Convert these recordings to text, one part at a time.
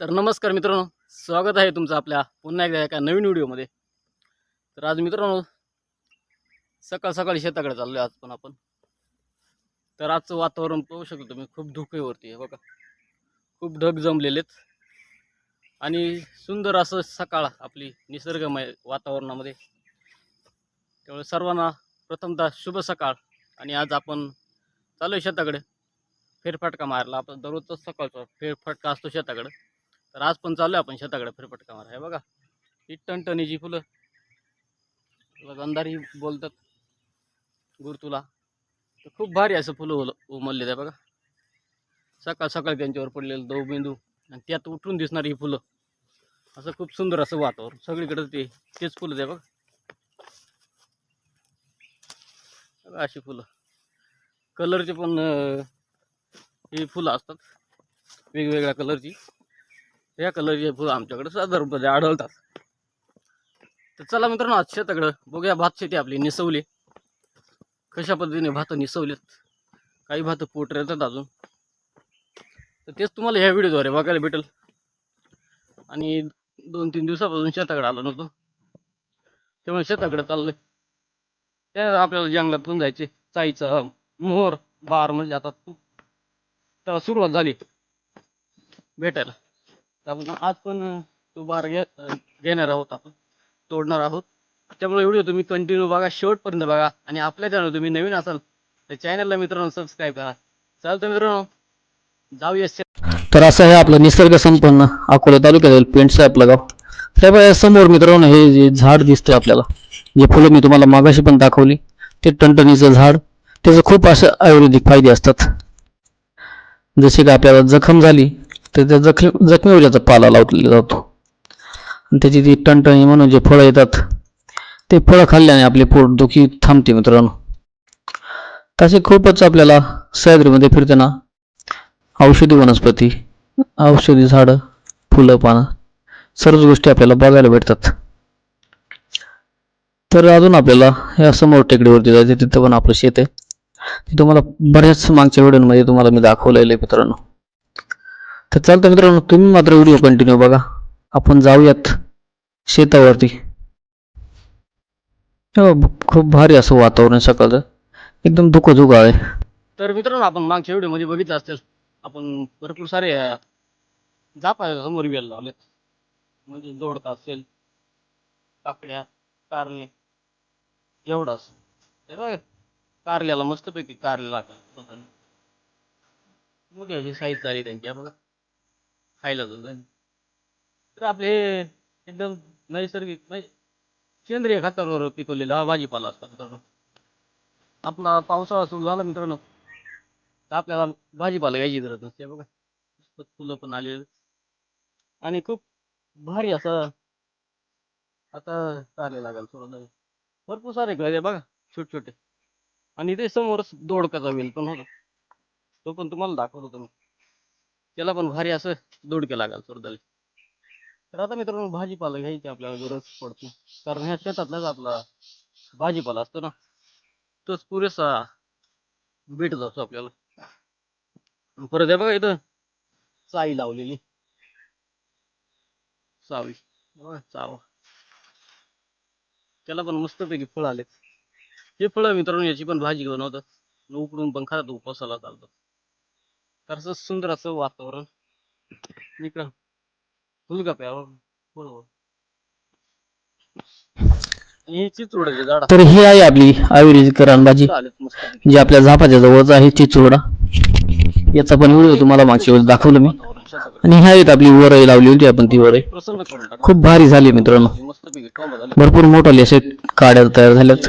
तर नमस्कार मित्रांनो स्वागत आहे तुमचं आपल्या पुन्हा एकदा एका नवीन व्हिडिओमध्ये. तर आज मित्रांनो सकाळ सकाळी शेताकडे चाललो आहे आज पण आपण. तर आजचं वातावरण पाहू शकतो तुम्ही खूप धुकेवरती आहे बघा. खूप ढग जमलेलेत आणि सुंदर असं सकाळ आपली निसर्गमय वातावरणामध्ये. त्यामुळे सर्वांना प्रथमतः शुभ सकाळ आणि आज आपण चालू आहे शेताकडे. फेरफटका मारला आपण दररोजचा सकाळचा फेरफटका असतो शेताकडे. तर आज पण चालू आहे आपण शेताकडे फेरफटका मारा हे बघा ही टणटणीची फुलं. त्याला गंधारी बोलतात गुरतुला तर खूप भारी असं फुलं उमलले आहे बघा. सकाळ सकाळ त्यांच्यावर पडलेलं दो बिंदू आणि त्यात उठून दिसणारी ही फुलं. असं खूप सुंदर असं वातावरण. सगळीकडे ते तेच फुलं आहे बघा. अशी फुलं. कलरचे पण ही फुलं असतात. वेगवेगळ्या कलरची. या कलरचे फुलं आमच्याकडे साधारणपणे आढळतात. तर चला मित्रांनो आज शेताकडं बघूया भात शेती आपली निसवली. कशा पद्धतीने भात निसवलेत? काही भात पोटर येतात अजून. तर तेच तुम्हाला ह्या व्हिडिओद्वारे बघायला भेटेल. आणि दोन तीन दिवसापासून शेताकडे आलो नव्हतो. त्यामुळे शेताकडे चाललोय. त्या आपल्याला जंगलातून जायचे. चाईचा मोहर बार म्हणजे आता तेव्हा सुरुवात झाली. भेटायला. आपण आज पण तो बार घे घेणार आहोत आपण. तोडणार आहोत. त्यामुळे व्हिडिओ तुम्ही कंटिन्यू बघा. शेवटपर्यंत बघा. आणि आपल्या चॅनल तुम्ही नवीन असाल तर चॅनलला मित्रांनो सबस्क्राईब करा. चालतं मित्रांनो जाऊया तर असं आहे आपलं निसर्ग संपन्न अकोला तालुक्यातील पेंटचं आपलं गाव. त्या समोर मित्रांनो हे जे झाड दिसतंय आपल्याला जे फुलं मी तुम्हाला मागाशी पण दाखवली ते टणटणीचं झाड त्याचं खूप असं आयुर्वेदिक फायदे असतात. जसे की आपल्याला जखम झाली तर त्या जखमी जखमी त्याचा पाला लावलेला जातो. आणि त्याची ती टणटणी म्हणून जे फळं येतात ते फळं खाल्ल्याने आपले पोटदुखी थांबते मित्रांनो. तसे खूपच आपल्याला सह्याद्रीमध्ये फिरताना औषधी वनस्पती औषधी झाडं फुलं पानं सर्वच गोष्टी आपल्याला बघायला भेटतात. तर अजून आपल्याला या समोर टेकडीवरती जायचं तिथं पण आपलं शेत आहे. ते तुम्हाला बऱ्याच मागच्या व्हिडिओमध्ये तुम्हाला मी दाखवलेलं आहे मित्रांनो. तर चालतं मित्रांनो तुम्ही मात्र व्हिडिओ कंटिन्यू बघा. आपण जाऊयात शेतावरती. हो, खूप भारी असं वातावरण सकाळचं. एकदम धुकं धुकं आहे. तर मित्रांनो आपण मागच्या व्हिडिओमध्ये बघितलं असेल आपण भरपूर सारे जापा समोर वेळ लावलेत म्हणजे दोडका असेल काकड्या कारले एवढाच हे कारल्याला मस्तपैकी कारले लागतात. मोठी अशी साईज झाली त्यांची. बघा. खायला सुद्धा तर आपले एकदम नैसर्गिक म्हणजे सेंद्रिय खतावर पिकवलेला हा भाजीपाला असतात मित्रांनो. आपला पावसाळा सुरू झाला मित्रांनो. तर आपल्याला भाजीपाला घ्यायची गरज नसते बघा. फुलं पण आलेली. आणि खूप भारी असं आता चालेल लागेल थोडं भरपूर सारे घर आहे बघा छोटे छोटे आणि ते समोरच दोडकाचा वेल पण होता. तो पण तुम्हाला दाखवतो तुम्ही. त्याला पण भारी असं दोडके लागाल सोडदाले तर आता मित्रांनो भाजीपाला घ्यायची आपल्याला गरज पडते. कारण ह्या शेतातलाच आपला भाजीपाला असतो ना तोच पुरेसा भेटत असतो आपल्याला. परत आहे बघा इथं चाई लावलेली. चावी. चाव चावा. त्याला पण मस्तपैकी फळ आलेत. हे फळ मित्रांनो याची पण भाजी बनवतात. उकडून पण खातात उपवासाला चालतात. तर असं सुंदर असं वातावरण. इकडं. फुलका प्यावं बरोबर. हे झाड. तर ही आहे आपली आयुर्वेदिक मस्त जे आपल्या झापाच्या जवळच आहे चिचोडा याचा पण व्हिडिओ तुम्हाला मागच्या वेळेस दाखवलं मी. आणि ह्या आहेत आपली वरई लावली होती आपण ती वरई. खूप भारी झाली मित्रांनो. भरपूर मोठाले असे काड्या तयार झाल्यात.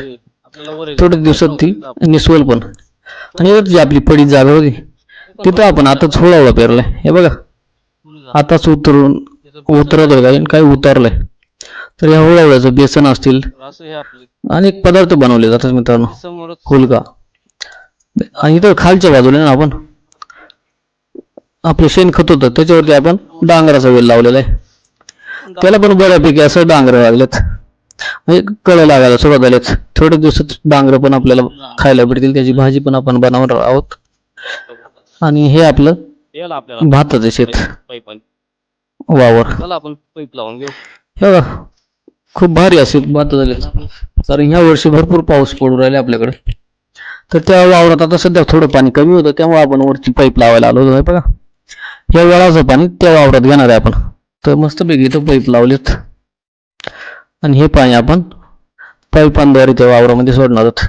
थोड्या दिवसात ती निसवल पण. आणि जी आपली पडीत जागा होती तिथं आपण आताच होळावळा पेरलाय. हे बघा. आताच उतरून उतरत होय काही काही उतरलंय. तर या होळावळ्याचं बेसन असतील. हे अनेक पदार्थ बनवले जातात मित्रांनो. हुलका आणि इथं खालच्या बाजूला ना आपण? आपलं शेणखत होतं. त्याच्यावरती आपण डांगराचा वेल लावलेला आहे. त्याला पण बऱ्यापैकी असं डांगर लागलेत. म्हणजे कळं लागायला सुरुवात झालेत. थोड्या दिवसात डांगर पण आपल्याला खायला भेटतील. त्याची भाजी पण आपण बनवणार आहोत. आणि हे आपलं याला आपल्याला भाताचं शेत. पाईपाने वावर. चला आपण पाईप लावून घेऊ. हे बघा खूप भारी असे भात झाले कारण ह्या वर्षी भरपूर पाऊस पडू राहिले आपल्याकडे. तर त्या वावरात आता सध्या थोडं पाणी कमी होतं त्यामुळे आपण वरची पाईप लावायला आलो होतो हे बघा. या वेळाचं पाणी त्या वावरात घेणार आहे आपण. तर मस्तपैकी इथं पाईप लावलेत. आणि हे पाणी आपण पाईपांद्वारे त्या वावरामध्ये सोडणार आहोत.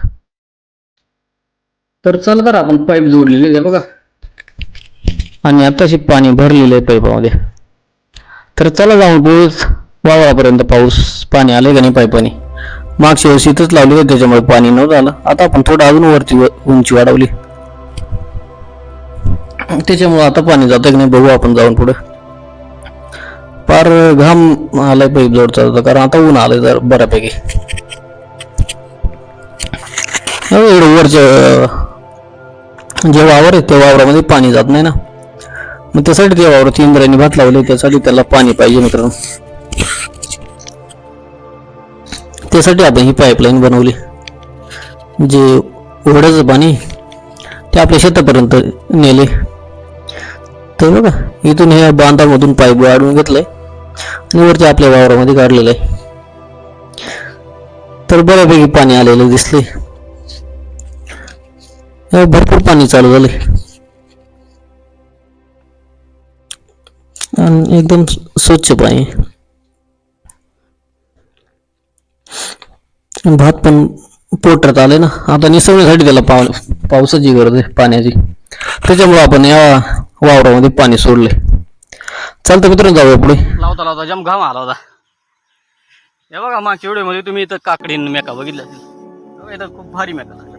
तर चला तर आपण पाईप जोडलेले आहे बघा. आणि आताशी पाणी भरलेलं आहे पाईपामध्ये. तर चला जाऊन पोहोच वावरापर्यंत पाऊस पाणी आले का नाही पाईपाने? मागच्या वर्षी इथंच लावली होती त्याच्यामुळे पाणी नव्हतं आलं आता आपण थोडं अजून वरती उंची वाढवली. त्याच्यामुळे आता पाणी जातं की नाही बघू आपण जाऊन पुढे. पार घाम आलाय पाईप जोडचा होता कारण आता ऊन आलंय जर बऱ्यापैकी. एवढं वरच्या जे वावर आहे त्या वावरामध्ये पाणी जात नाही ना. मग त्यासाठी त्या वावरात इंद्रायणी भात लावले त्यासाठी त्याला पाणी पाहिजे मित्रांनो. त्यासाठी आपण ही पाईपलाईन बनवली. जे ओढ्याचं पाणी ते आपल्या शेतापर्यंत नेले. तर बघा इथून हे बांधामधून पाईप वाढून घेतलंय आणि वरती आपल्या वावरामध्ये काढलेलं आहे. तर बऱ्यापैकी पाणी आलेलं दिसले भरपूर पाणी चालू झालंय. आणि एकदम स्वच्छ पाणी भात पण पोटरात आले ना आता निसवण्यासाठी त्याला पाव पावसाची गरज आहे पाण्याची त्याच्यामुळे आपण या वावरामध्ये पाणी सोडले चालतं मित्रांनो जाऊया पुढे लावता लावता जम घाम आला होता हे बघा मागच्या व्हिडिओमध्ये तुम्ही इथं काकडी मेका बघितला इथं खूप भारी मेका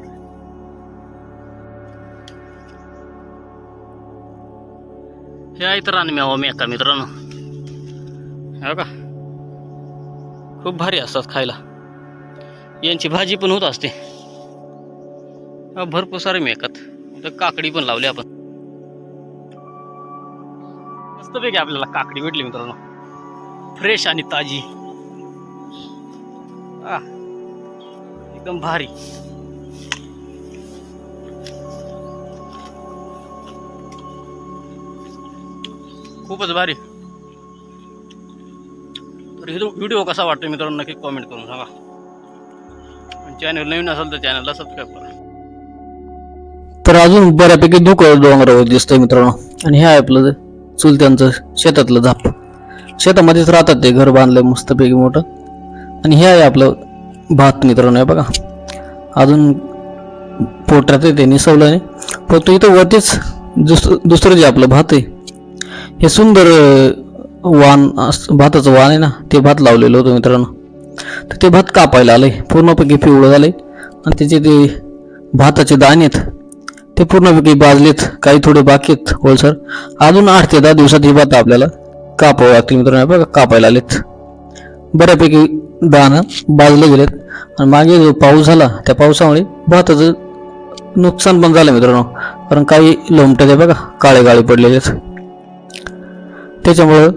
हे आहे तर आणि मेवा मेका मित्रांनो. हो का? खूप भारी असतात खायला. यांची भाजी पण होत असते. हा, भरपूर सारे मेकात. तर काकडी पण लावली आपण. मस्तपैकी आपल्याला काकडी भेटली मित्रांनो. फ्रेश आणि ताजी. एकदम भारी. खूपच भारी. तर व्हिडिओ व्हिडिओ कसा वाटतो मित्रांनो नक्की कॉमेंट करून सांगा. चॅनल नवीन असेल तर चॅनलला सबस्क्राईब करा. तर अजून बऱ्यापैकी धुकं डोंगरावर दिसतंय मित्रांनो. आणि हे आहे आपलं चुलत्यांचं शेतातलं झाप. शेतामध्येच राहतात ते घर बांधलंय मस्तपैकी मोठं. आणि हे आहे आपलं भात मित्रांनो आहे बघा. अजून पोटात आहे ते निसवलं नाही फक्त इथं वरतीच दुसरं दुसरं जे आपलं भात आहे हे सुंदर वाण भाताचं वाण आहे ना ते भात लावलेलं होतं मित्रांनो. तर ते भात कापायला आलं आहे पूर्णपैकी पिवळं झालं आहे आणि त्याचे ते भाताचे दाणे आहेत ते पूर्णपैकी भाजलेत. काही थोडे बाकी आहेत होलसर. अजून आठ ते दहा दिवसात ही भात आपल्याला कापावं लागतील मित्रांनो. बघा कापायला आलेत. बऱ्यापैकी दाणं बाजले गेलेत. आणि मागे जो पाऊस झाला त्या पावसामुळे भाताचं नुकसान पण झालं मित्रांनो. कारण काही लोमट्या ते बघा काळे गाळे पडलेले आहेत. त्याच्यामुळं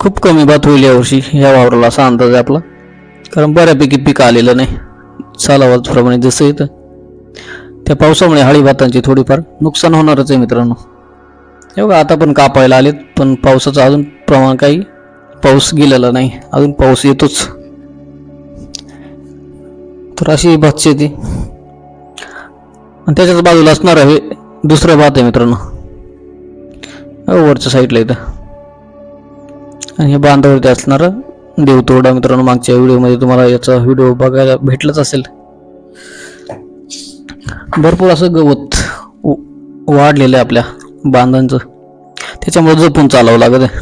खूप कमी भात होईल यावर्षी या वावराला असा अंदाज आहे आपला. कारण बऱ्यापैकी पीक आलेलं नाही. सालावाजप्रमाणे जसं येतं. त्या पावसामुळे हळी भातांची थोडीफार नुकसान होणारच आहे मित्रांनो. हे बघा आता पण कापायला आलेत पण पावसाचं अजून प्रमाण काही पाऊस गेलेला नाही. अजून पाऊस येतोच. तर अशी भात शेती आणि त्याच्याच बाजूला असणार आहे दुसरं भात आहे मित्रांनो. वरच्या साईडला इथं. आणि हे बांधावरती असणारं देवतोडा मित्रांनो मागच्या व्हिडिओमध्ये तुम्हाला याचा व्हिडिओ बघायला भेटलाच असेल. भरपूर असं गवत व- वाढलेलं आहे आपल्या बांधांचं. त्याच्यामुळे जपून चालावं लागत आहे.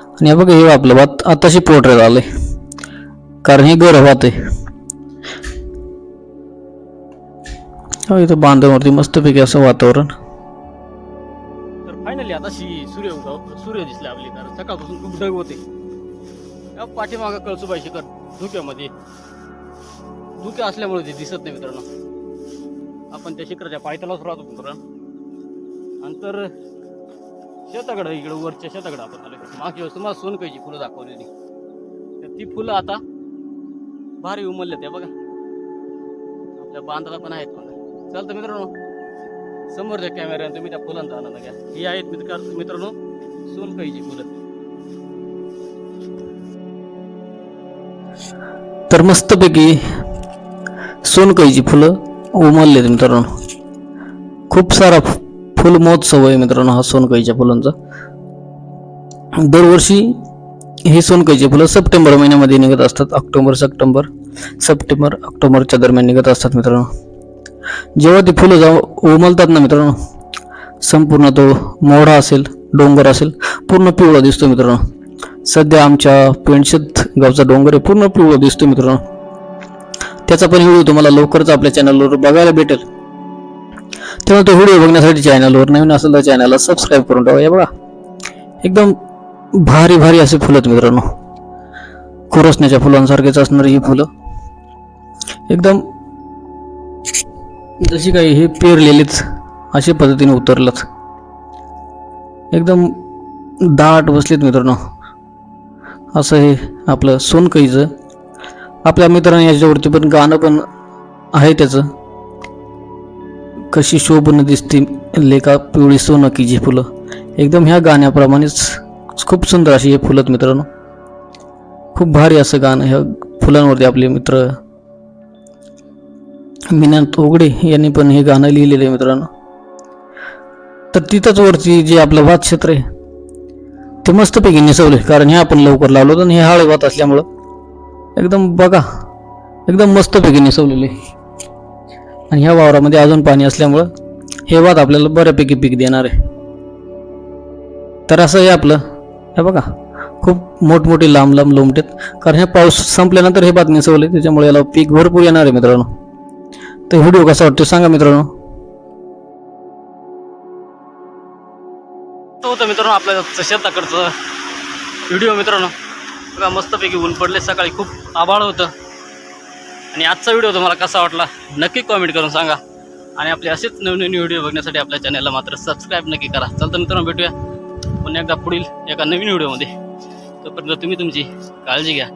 आणि हे बघा हे आपलं भात आताशी पोटऱ्यात आलंय. कारण हे गरम आहे. हो, इथं बांधावरती मस्तपैकी असं वातावरण. फायनली आता शी सूर्य उगव सूर्य दिसले आपली कारण सकाळपासून खूप ढग होते. या पाठीमागं कळसुबाई शिखर धुक्यामध्ये. धुके असल्यामुळे ते दिसत नाही मित्रांनो. आपण त्या शिखराच्या पायथ्यालाच राहतो मित्रांनो. आणि तर शेताकडं इकडं वरच्या शेताकडं आपण आलो. मागच्या वेळेस तुम्हाला सोनकाईची फुलं दाखवलेली. तर ती फुलं आता भारी उमलले त्या बघा. आपल्या बांधाला पण आहेत बघा चालतं मित्रांनो. समोरच्या कॅमेऱ्याने तुम्ही त्या फुलांचा आनंद घ्या. ही आहेत मित्र मित्रांनो सोनकाईची फुलं. तर मस्तपैकी सोनकळीची फुलं उमललेत मित्रांनो. खूप सारा फुल महोत्सव आहे मित्रांनो हा सोनकळीच्या फुलांचा. दरवर्षी हे सोनकाईची फुलं सप्टेंबर महिन्यामध्ये निघत असतात. ऑक्टोबर सप्टेंबर सप्टेंबर ऑक्टोबरच्या दरम्यान निघत असतात मित्रांनो. जेव्हा ती फुलं जाऊ उमलतात ना मित्रांनो संपूर्ण तो मोढा असेल डोंगर असेल पूर्ण पिवळा दिसतो मित्रांनो. सध्या आमच्या पेंडशेत गावचा डोंगर आहे पूर्ण पिवळा दिसतो मित्रांनो. त्याचा पण व्हिडिओ तुम्हाला लवकरच आपल्या चॅनलवर बघायला भेटेल. तेव्हा तो व्हिडिओ बघण्यासाठी चॅनलवर नवीन असेल तर चॅनलला सबस्क्राईब करून ठेवा हे बघा. एकदम भारी भारी असे फुलं आहेत मित्रांनो. कुरसण्याच्या फुलांसारखेच असणारी ही फुलं. एकदम जशी काही हे पेरलेलेच अशा पद्धतीने उतरलंच. एकदम दाट बसलेत मित्रांनो. असं हे आपलं सोनकईचं. आपल्या मित्रांनी याच्यावरती पण गाणं पण आहे त्याचं. कशी शोभन दिसते लेखा पिवळी सोनकीची फुलं. एकदम ह्या गाण्याप्रमाणेच खूप सुंदर अशी हे फुलत मित्रांनो. खूप भारी असं गाणं ह्या फुलांवरती आपले मित्र मीनात ओगडे यांनी पण हे गाणं लिहिलेलं आहे मित्रांनो. तर तिथंच वरची जे आपलं भात क्षेत्र आहे ते मस्तपैकी निसवले कारण हे आपण लवकर लावलं होतं आणि हे हळे वात असल्यामुळं एकदम बघा एकदम मस्तपैकी निसवलेले आणि ह्या वावरामध्ये अजून पाणी असल्यामुळं हे वात आपल्याला बऱ्यापैकी पीक देणार आहे. तर असं हे आपलं हे बघा खूप मोठमोठे लांब लांब लोमटेत कारण हे पाऊस संपल्यानंतर हे बात निसवले त्याच्यामुळे याला पीक भरपूर येणार आहे मित्रांनो. तर व्हिडिओ कसा वाटतो सांगा मित्रांनो. तो होतं मित्रांनो आपल्या शेताकडचं व्हिडिओ मित्रांनो. बघा मस्तपैकी ऊन पडले. सकाळी खूप आभाळ होतं. आणि आजचा व्हिडिओ तुम्हाला कसा वाटला नक्की कॉमेंट करून सांगा. आणि आपले असेच नवीन नवीन व्हिडिओ बघण्यासाठी आपल्या चॅनलला मात्र सबस्क्राईब नक्की करा. चालतं मित्रांनो भेटूया. पुन्हा एकदा पुढील एका नवीन व्हिडिओमध्ये. तोपर्यंत तुम्ही तुमची काळजी घ्या.